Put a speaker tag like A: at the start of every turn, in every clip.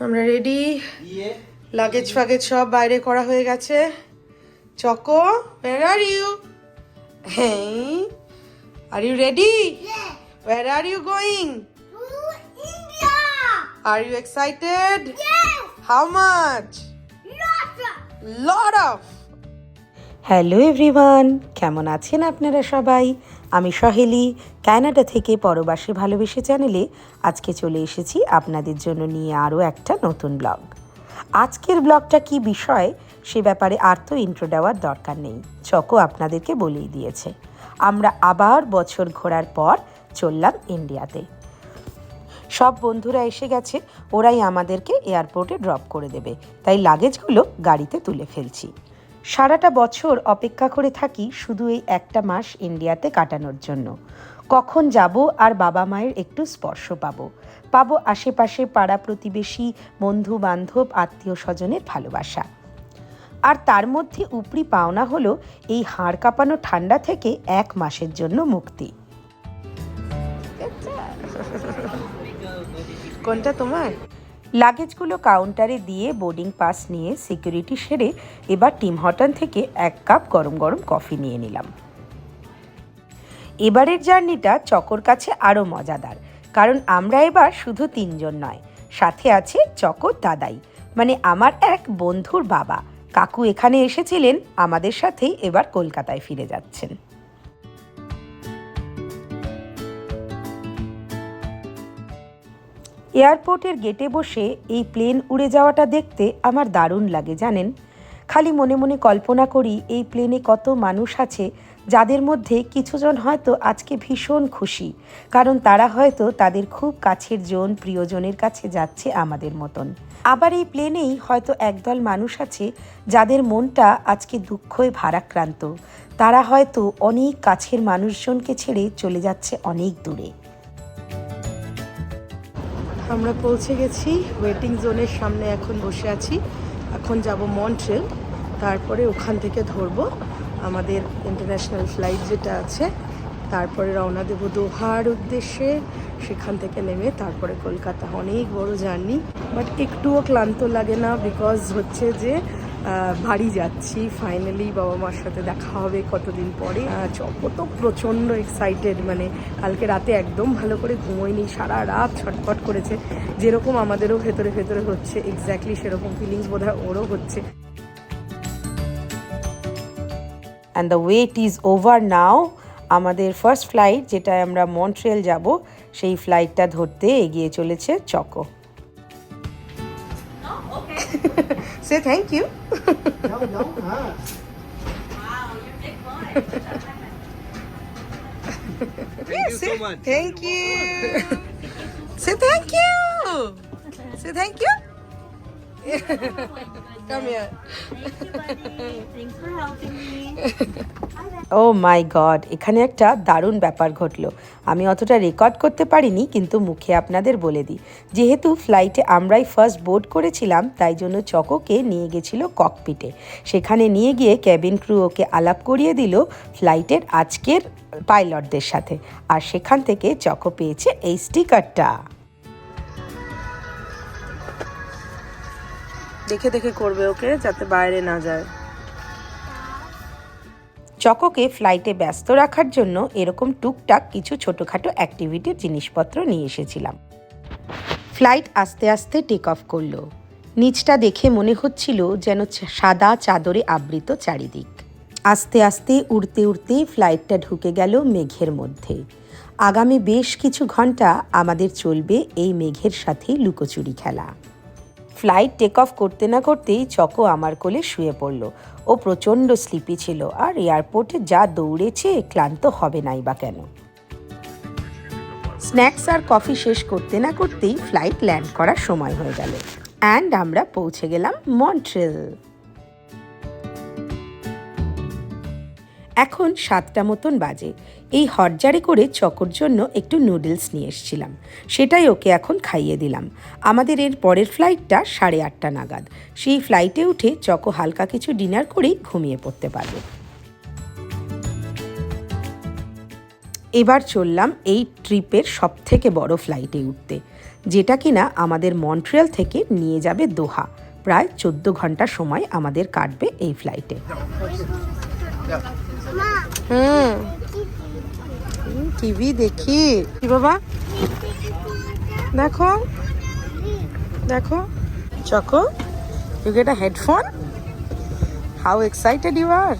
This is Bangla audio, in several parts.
A: আমরা রেডি লাগেজ ফাগেজ সব বাইরে করা হয়ে গেছে। চকো where আর ইউ হ্যাঁ are you ready where are you going
B: India!
A: Are you excited
B: Yes!
A: How
B: much of.
A: Of
C: hello everyone কেমন আছেন আপনারা সবাই? আমি সহেলি। কানাডা থেকে পরবাসী ভালোবেসে চ্যানেলে আজকে চলে এসেছি আপনাদের জন্য নিয়ে আরও একটা নতুন ব্লগ। আজকের ব্লগটা কি বিষয় সে ব্যাপারে আর তো ইন্ট্রো দেওয়ার দরকার নেই। চকো আপনাদেরকে বলেই দিয়েছে। আমরা আবার বছর ঘোরার পর চললাম ইন্ডিয়াতে। সব বন্ধুরা এসে গেছে, ওরাই আমাদেরকে এয়ারপোর্টে ড্রপ করে দেবে। তাই লাগেজগুলো গাড়িতে তুলে ফেলছি। সারাটা বছর অপেক্ষা করে থাকি শুধু এই একটা মাস ইন্ডিয়াতে কাটানোর জন্য। কখন যাব আর বাবা মায়ের একটু স্পর্শ পাবো। পাবো আশেপাশে পাড়া প্রতিবেশী বন্ধু বান্ধব আত্মীয় স্বজনের ভালোবাসা। আর তার মধ্যে উপরি পাওনা হলো এই হাড় কাঁপানো ঠান্ডা থেকে এক মাসের জন্য মুক্তি।
A: কোনটা তোমার?
C: লাগেজগুলো কাউন্টারে দিয়ে বোর্ডিং পাস নিয়ে সিকিউরিটি সেরে এবার টিম হটন থেকে এক কাপ গরম গরম কফি নিয়ে নিলাম। এবারের জার্নিটা চকর কাছে আরও মজাদার, কারণ আমরা এবার শুধু তিনজন নয়, সাথে আছে চকর দাদাই মানে আমার এক বন্ধুর বাবা। কাকু এখানে এসেছিলেন, আমাদের সাথেই এবার কলকাতায় ফিরে যাচ্ছেন। এয়ারপোর্টের গেটে বসে এই প্লেন উড়ে যাওয়াটা দেখতে আমার দারুণ লাগে, জানেন? খালি মনে মনে কল্পনা করি এই প্লেনে কত মানুষ আছে যাদের মধ্যে কিছুজন হয়তো আজকে ভীষণ খুশি, কারণ তারা হয়তো তাদের খুব কাছের জন, প্রিয়জনের কাছে যাচ্ছে আমাদের মতন। আবার এই প্লেনেই হয়তো একদল মানুষ আছে যাদের মনটা আজকে দুঃখই ভারাক্রান্ত। তারা হয়তো অনেক কাছের মানুষজনকে ছেড়ে চলে যাচ্ছে অনেক দূরে।
A: আমরা পৌঁছে গেছি ওয়েটিং জোনের সামনে এখন বসে আছি। এখন যাব মন্ট্রেল তারপরে ওখান থেকে ধরবো। আমাদের ইন্টারন্যাশনাল ফ্লাইট যেটা আছে তারপরে রওনা দেবো দোহার উদ্দেশ্যে। সেখান থেকে নেমে তারপরে কলকাতা। অনেক বড় জার্নি বাট একটুও ক্লান্ত লাগে না বিকজ হচ্ছে যে বাড়ি যাচ্ছি। ফাইনালি বাবা মার সাথে দেখা হবে কতদিন পরে। আহ, চকো তো প্রচণ্ড এক্সাইটেড মানে কালকে রাতে একদম ভালো করে ঘুমোয়নি সারা রাত ছটফট করেছে। যেরকম আমাদেরও ভেতরে ভেতরে হচ্ছে এক্স্যাক্টলি সেরকম ফিলিংস বোধ হয় ওরও হচ্ছে।
C: And the wait is over now আমাদের ফার্স্ট ফ্লাইট যেটায় আমরা মন্ট্রিয়াল যাব সেই ফ্লাইটটা ধরতে এগিয়ে চলেছে Choco.
A: Say thank you
D: Thank you so much.
A: Thank you. Say thank Come here.
B: Thanks for helping me.
C: Oh my god এখানে একটা দারুণ ব্যাপার ঘটলো আমি অতটা রেকর্ড করতে পারিনি, কিন্তু মুখে আপনাদের বলে দিই যেহেতু ফ্লাইটে আমরাই ফার্স্ট বোর্ড করেছিলাম, তাই জন্য চকোকে নিয়ে গেছিল ককপিটে সেখানে নিয়ে গিয়ে ক্যাবিন ক্রু ওকে আলাপ করিয়ে দিল ফ্লাইটের আজকের পাইলটদের সাথে আর সেখান থেকে চকো পেয়েছে এই স্টিকারটা
A: দেখে দেখে করবে ওকে, যাতে বাইরে না যায়।
C: চকোকে ফ্লাইটে ব্যস্ত রাখার জন্য এরকম টুকটাক কিছু ছোটোখাটো অ্যাক্টিভিটির জিনিসপত্র নিয়ে এসেছিলাম। ফ্লাইট আস্তে আস্তে টেক অফ করল। নিচটা দেখে মনে হচ্ছিল যেন সাদা চাদরে আবৃত চারিদিক। আস্তে আস্তে উড়তে উড়তে ফ্লাইটটা ঢুকে গেল মেঘের মধ্যে। আগামী বেশ কিছু ঘণ্টা আমাদের চলবে এই মেঘের সাথে লুকোচুরি খেলা। ফ্লাইট টেক অফ করতে না করতেই চকো আমার কোলে শুয়ে পড়ল। ও প্রচণ্ড স্লিপি ছিল আর এয়ারপোর্টে যা দৌড়েছে ক্লান্ত হবে নাই বা কেন। স্ন্যাক্স আর কফি শেষ করতে না করতেই ফ্লাইট ল্যান্ড করার সময় হয়ে গেল। অ্যান্ড আমরা পৌঁছে গেলাম মন্ট্রেল এখন সাতটা মতন বাজে। এই হটজারে করে চকর জন্য একটু নুডলস নিয়ে এসেছিলাম। সেটাই ওকে এখন খাইয়ে দিলাম। আমাদের এর পরের ফ্লাইটটা সাড়ে আটটা নাগাদ। সেই ফ্লাইটে উঠে চকো হালকা কিছু ডিনার করেই ঘুমিয়ে পড়তে পারবে। এবার চললাম এই ট্রিপের সব থেকে বড় ফ্লাইটে উঠতে, যেটা কিনা আমাদের মন্ট্রিয়াল থেকে নিয়ে যাবে দোহা। প্রায় চোদ্দ ঘণ্টা সময় আমাদের কাটবে এই ফ্লাইটে।
A: হুম। টিভি দেখি। কি বাবা? দেখো। দেখো। Choco you get a headphone how excited you are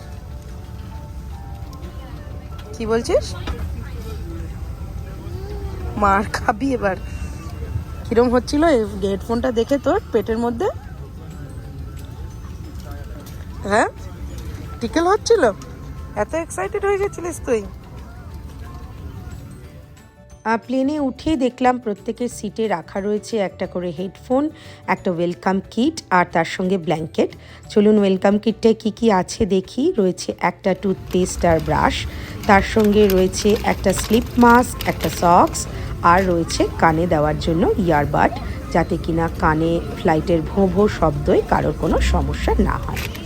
A: কি বলছিস? মার খাবি এবার। কিরম হচ্ছিল হেডফোনটা দেখে তোর পেটের মধ্যে? হ্যাঁ? টিকেল হচ্ছিল? এত এক্সাইটেড হয়ে গেছিলিস তুই।
C: প্লেনে উঠেই দেখলাম প্রত্যেকের সিটে রাখা রয়েছে একটা করে হেডফোন একটা ওয়েলকাম কিট আর তার সঙ্গে ব্ল্যাঙ্কেট চলুন ওয়েলকাম কিটটায় কী কী আছে দেখি। রয়েছে একটা টুথপেস্ট আর ব্রাশ তার সঙ্গে রয়েছে একটা স্লিপ মাস্ক একটা সক্স আর রয়েছে কানে দেওয়ার জন্য ইয়ারবাড যাতে কিনা কানে ফ্লাইটের ভোঁ ভোঁ শব্দই কারোর কোনো সমস্যা না হয়।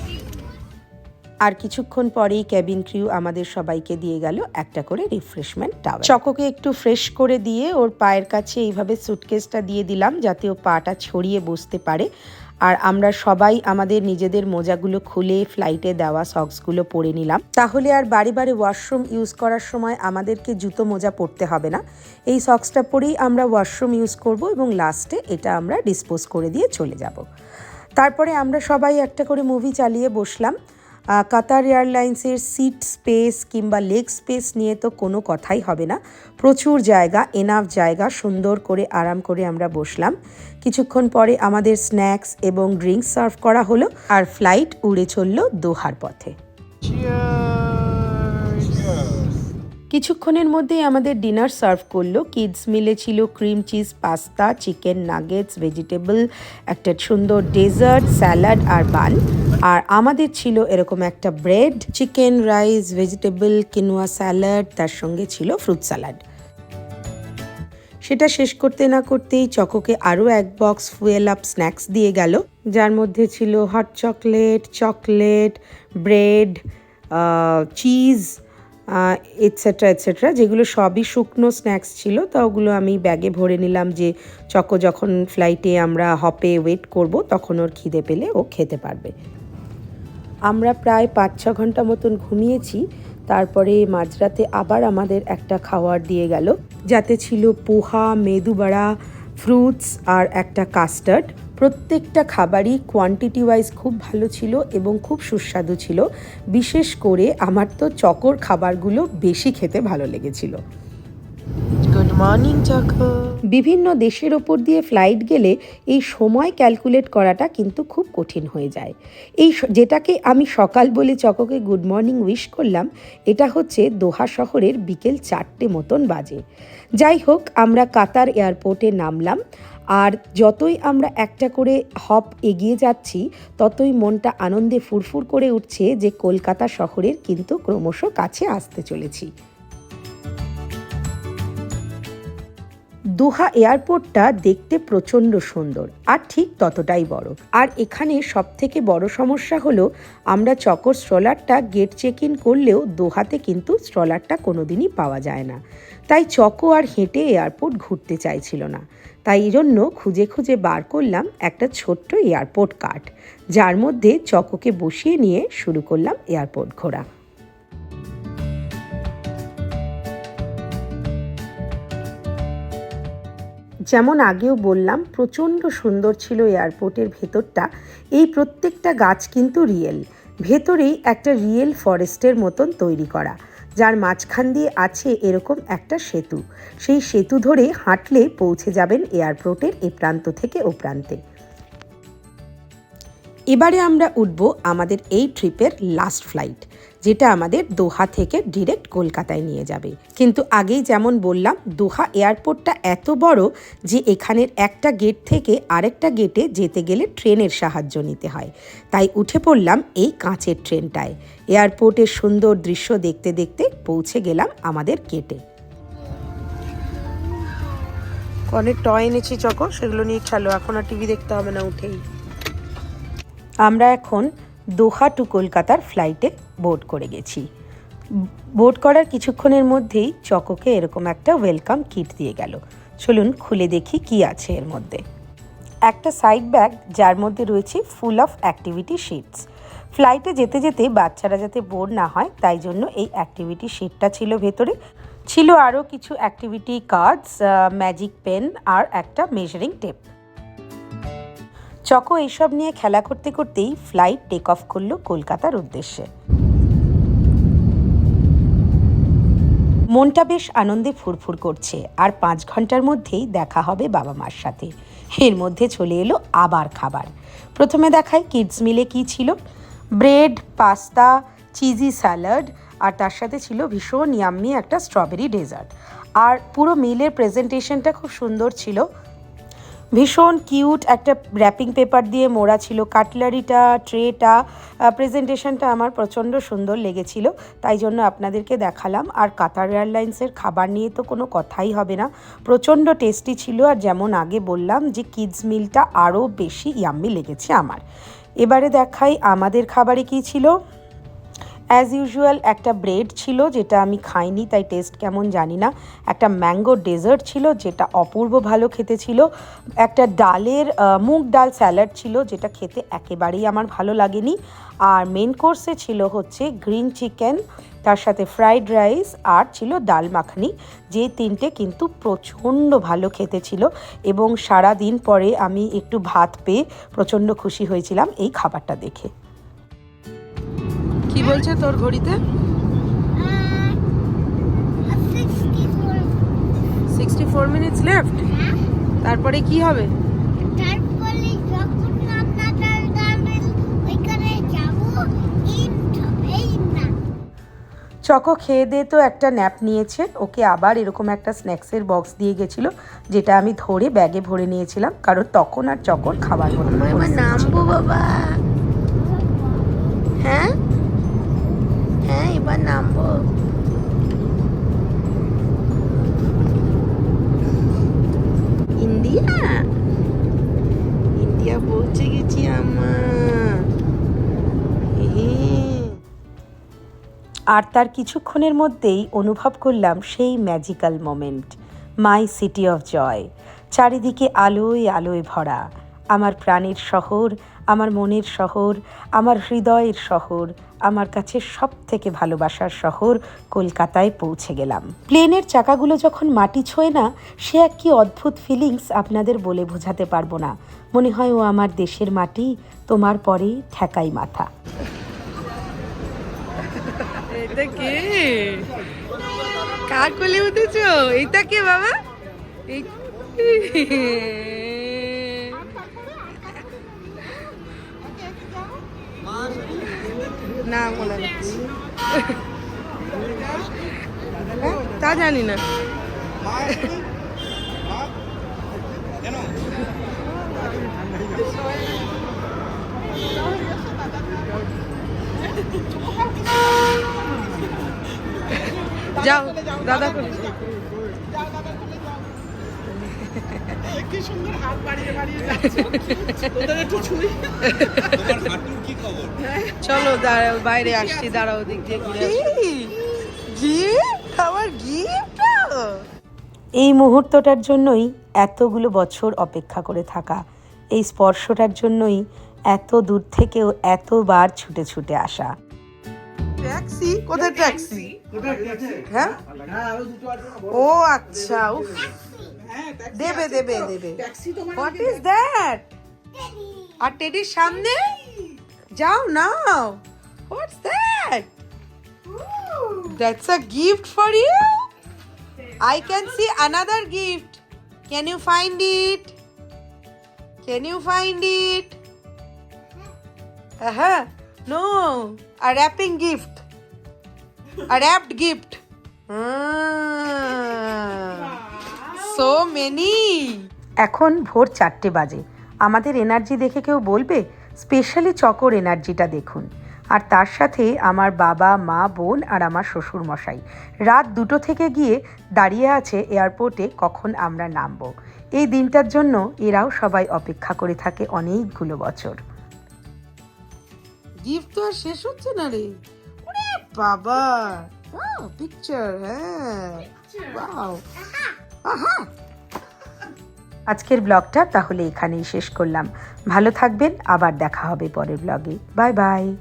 C: আর কিছুক্ষণ পরেই ক্যাবিন ক্রিউ আমাদের সবাইকে দিয়ে গেল একটা করে রিফ্রেশমেন্ট টাওয়াল চকোকে একটু ফ্রেশ করে দিয়ে ওর পায়ের কাছে এইভাবে সুটকেসটা দিয়ে দিলাম যাতে ও পাটা ছড়িয়ে বসতে পারে। আর আমরা সবাই আমাদের নিজেদের মোজাগুলো খুলে ফ্লাইটে দেওয়া সক্সগুলো পরে নিলাম। তাহলে আর বাড়ি বাড়ি ওয়াশরুম ইউজ করার সময় আমাদেরকে জুতো মোজা পরতে হবে না। এই সক্সটা পরেই আমরা ওয়াশরুম ইউজ করব এবং লাস্টে এটা আমরা ডিসপোজ করে দিয়ে চলে যাব। তারপরে আমরা সবাই একটা করে মুভি চালিয়ে বসলাম। কাতার এয়ারলাইন্সের সিট স্পেস কিংবা লেগ স্পেস নিয়ে তো কোনো কথাই হবে না। প্রচুর জায়গা এনাফ জায়গা, সুন্দর করে, আরাম করে আমরা বসলাম। কিছুক্ষণ পরে আমাদের স্ন্যাক্স এবং ড্রিঙ্কস সার্ভ করা হলো আর ফ্লাইট উড়ে চলল দোহার পথে। কিছুক্ষণের মধ্যেই আমাদের ডিনার সার্ভ করল। কিডস মিলে ছিল cream cheese, pasta, chicken nuggets, vegetable, একটা সুন্দর ডেজার্ট, স্যালাড আর বান। আর আমাদের ছিল এরকম একটা bread chicken rice vegetable quinoa salad তার সঙ্গে ছিল ফ্রুট স্যালাড সেটা শেষ করতে না করতেই চকোকে আরও এক বক্স ফুয়েল আপ স্ন্যাক্স দিয়ে গেল, যার মধ্যে ছিল hot chocolate chocolate bread cheese etcetera etcetera যেগুলো সবই শুকনো স্ন্যাক্স ছিল, তা ওগুলো আমি ব্যাগে ভরে নিলাম যে চকো যখন ফ্লাইটে আমরা হপে ওয়েট করব, তখন ওর খিদে পেলে ও খেতে পারবে। আমরা প্রায় পাঁচ, ছ ঘণ্টা মতন ঘুমিয়েছি। তারপরে মাঝরাতে আবার আমাদের একটা খাওয়ার দিয়ে গেল। যাতে ছিল পোহা মেদুবড়া ফ্রুটস আর একটা কাস্টার্ড প্রত্যেকটা খাবারই কোয়ান্টিটি ওয়াইজ খুব ভালো ছিল এবং খুব সুস্বাদু ছিল। বিশেষ করে আমার তো চকর খাবারগুলো বেশি খেতে ভালো লেগেছিল।
A: মর্নিং
C: বিভিন্ন দেশের ওপর দিয়ে ফ্লাইট গেলে এই সময় ক্যালকুলেট করাটা কিন্তু খুব কঠিন হয়ে যায়। এই যেটাকে আমি সকাল বলে চককে গুড মর্নিং উইশ করলাম, এটা হচ্ছে দোহা শহরের বিকেল চারটে মতন বাজে। যাই হোক, আমরা কাতার এয়ারপোর্টে নামলাম, আর যতই আমরা একটা করে হপ এগিয়ে যাচ্ছি, ততই মনটা আনন্দে ফুরফুর করে উঠছে যে কলকাতা শহরের কিন্তু ক্রমশ কাছে আসতে চলেছি। দোহা এয়ারপোর্টটা দেখতে প্রচণ্ড সুন্দর, আর ঠিক ততটাই বড়। আর এখানে সব থেকে বড় সমস্যা হলো, আমরা চকর স্ট্রলারটা গেট চেক ইন করলেও দোহাতে কিন্তু স্ট্রলারটা কোনোদিনই পাওয়া যায় না। তাই চকো আর হেঁটে এয়ারপোর্ট ঘুরতে চাইছিল না। তাই জন্য খুঁজে খুঁজে বার করলাম একটা ছোট্ট এয়ারপোর্ট কার্ট, যার মধ্যে চকোকে বসিয়ে নিয়ে শুরু করলাম এয়ারপোর্ট ঘোরা। যেমন আগেও বললাম, প্রচণ্ড সুন্দর ছিল এয়ারপোর্টের ভেতরটা। এই প্রত্যেকটা গাছ কিন্তু রিয়েল ভেতরেই একটা রিয়েল ফরেস্টের মতন তৈরি করা, যার মাঝখান দিয়ে আছে এরকম একটা সেতু। সেই সেতু ধরে হাঁটলে পৌঁছে যাবেন এয়ারপোর্টের এ প্রান্ত থেকে ও প্রান্তে। এবারে আমরা উঠব আমাদের এই ট্রিপের লাস্ট ফ্লাইট যেটা আমাদের দোহা থেকে ডিরেক্ট কলকাতায় নিয়ে যাবে। কিন্তু আগেই যেমন বললাম দোহা এয়ারপোর্টটা এত বড় যে এখানের একটা গেট থেকে আরেকটা গেটে যেতে গেলে ট্রেনের সাহায্য নিতে হয়। তাই উঠে পড়লাম এই কাঁচের ট্রেনটায়। এয়ারপোর্টের সুন্দর দৃশ্য দেখতে দেখতে পৌঁছে গেলাম আমাদের গেটে
A: অনেক টয় এনেছি চকো সেগুলো নিয়ে খেলো এখন আর টিভি দেখতে হবে না উঠেই।
C: আমরা এখন দোহা টু কলকাতার ফ্লাইটে বোর্ড করে গেছি। বোর্ড করার কিছুক্ষণের মধ্যেই চকোকে এরকম একটা ওয়েলকাম কিট দিয়ে গেল। চলুন খুলে দেখি কি আছে এর মধ্যে। একটা সাইড ব্যাগ, যার মধ্যে রয়েছে ফুল অফ অ্যাক্টিভিটি শিটস। ফ্লাইটে যেতে যেতে বাচ্চারা যাতে বোর না হয়, তাই জন্য এই অ্যাক্টিভিটি শিটটা ছিল ভেতরে। ছিল আরও কিছু অ্যাক্টিভিটি কার্ডস ম্যাজিক পেন আর একটা মেজারিং টেপ। চকো এইসব নিয়ে খেলা করতে করতেই ফ্লাইট টেক অফ করল কলকাতার উদ্দেশ্যে। মনটা বেশ আনন্দে ফুরফুর করছে। আর পাঁচ ঘণ্টার মধ্যেই দেখা হবে বাবা মার সাথে। এর মধ্যে চলে এলো আবার খাবার। প্রথমে দেখায় কিডস মিলে কি ছিল? ব্রেড পাস্তা চিজি স্যালাড আর তার সাথে ছিল ভীষণ ইয়াম্মি একটা স্ট্রবেরি ডেজার্ট আর পুরো মিলের প্রেজেন্টেশনটা খুব সুন্দর ছিল। ভীষণ কিউট একটা র্যাপিং পেপার দিয়ে মোড়া ছিল। কাটলারিটা ট্রেটা প্রেজেন্টেশনটা আমার প্রচণ্ড সুন্দর লেগেছিল। তাই জন্য আপনাদেরকে দেখালাম। আর কাতার এয়ারলাইন্সের খাবার নিয়ে তো কোনো কথাই হবে না। প্রচণ্ড টেস্টি ছিল। আর যেমন আগে বললাম যে কিডস মিলটা আরও বেশি ইয়াম্মি লেগেছে আমার। এবারে দেখাই আমাদের খাবারে কি ছিল। অ্যাজ ইউজুয়াল একটা ব্রেড ছিল যেটা আমি খাইনি, তাই টেস্ট কেমন জানি না। একটা ম্যাঙ্গো ডেজার্ট ছিল যেটা অপূর্ব ভালো খেতে ছিল। একটা ডালের মুগ ডাল স্যালাড ছিল যেটা খেতে একেবারেই আমার ভালো লাগেনি। আর মেন কোর্সে ছিল হচ্ছে গ্রিন চিকেন তার সাথে ফ্রাইড রাইস আর ছিল ডাল মাখনি। যে তিনটে কিন্তু প্রচণ্ড ভালো খেতে ছিল এবং সারা দিন পরে আমি একটু ভাত পেয়ে প্রচণ্ড খুশি হয়েছিলাম এই খাবারটা দেখে।
A: কি বলছে তোর ঘড়িতে?
B: a 64.
A: Sixty four minutes left তারপরে কি হবে?
C: চকো খেয়ে দিয়ে তো একটা ন্যাপ নিয়েছে। ওকে আবার এরকম একটা স্ন্যাক্সের বক্স দিয়ে গেছিল যেটা আমি ধরে ব্যাগে ভরে নিয়েছিলাম কারণ তখন আর চকোর খাবার
A: নামবো বাবা। হ্যাঁ? নামবো। ইন্ডিয়া? ইন্ডিয়া পৌঁছে গেছি আমার।
C: আর তার কিছুক্ষণের মধ্যেই অনুভব করলাম সেই magical moment my city of joy চারিদিকে আলোয় আলোয় ভরা, আমার প্রাণের শহর, আমার মনের শহর, আমার হৃদয়ের শহর আমার কাছে সব থেকে ভালোবাসার শহর কলকাতায় পৌঁছে গেলাম। প্লেনের চাকাগুলো যখন মাটি ছোঁয় না, সে এক কি অদ্ভুত ফিলিংস আপনাদের বলে বোঝাতে পারব না। মনে হয় ও আমার দেশের মাটি, তোমার পরে ঠেকাই মাথা।
A: এটা কে? এইটা কে বাবা? না হ্যাঁ, তা জানি না। যাও দাদা কোলে।
D: তোমার হাঁটুর কি খবর?
A: চলো দাঁড়াও বাইরে আসছি দাঁড়াও দিক দিয়ে ঘুরে গিফট? আমার গিফট?
C: এই মুহূর্তটার জন্যই এতগুলো বছর অপেক্ষা করে থাকা এই স্পর্শটার জন্যই এত দূর থেকেও এতবার ছুটে ছুটে আসা।
A: ট্যাক্সি? কোথায় ট্যাক্সি? হ্যাঁ? ও আচ্ছা উফ। দেবে দেবে দেবে হোয়াট ইজ দ্যাট আর টেডির সামনে যাও নাও what's that that's a gift for you I can see another gift. Can you find it? Can you find it? Uh-huh. No, a wrapping gift. A wrapped gift. Ah, So many
C: এখন ভোর চারটে বাজে। আমাদের এনার্জি দেখে কেউ বলবে স্পেশালি চকর এনার্জিটা দেখুন। আর তার সাথে আমার বাবা মা বোন আর আমার শ্বশুর মশাই রাত দুটো থেকে গিয়ে দাঁড়িয়ে আছে এয়ারপোর্টে কখন আমরা নামবো। এই দিনটার জন্য এরাও সবাই অপেক্ষা করে থাকে অনেকগুলো বছর।
A: গিফট তো আর শেষ হচ্ছে না রে। বাবা পিকচার হ্যাঁ। ওয়াও
C: আজকের ব্লগটা তাহলে এখানেই শেষ করলাম। ভালো থাকবেন, আবার দেখা হবে পরের ব্লগে। Bye
A: bye.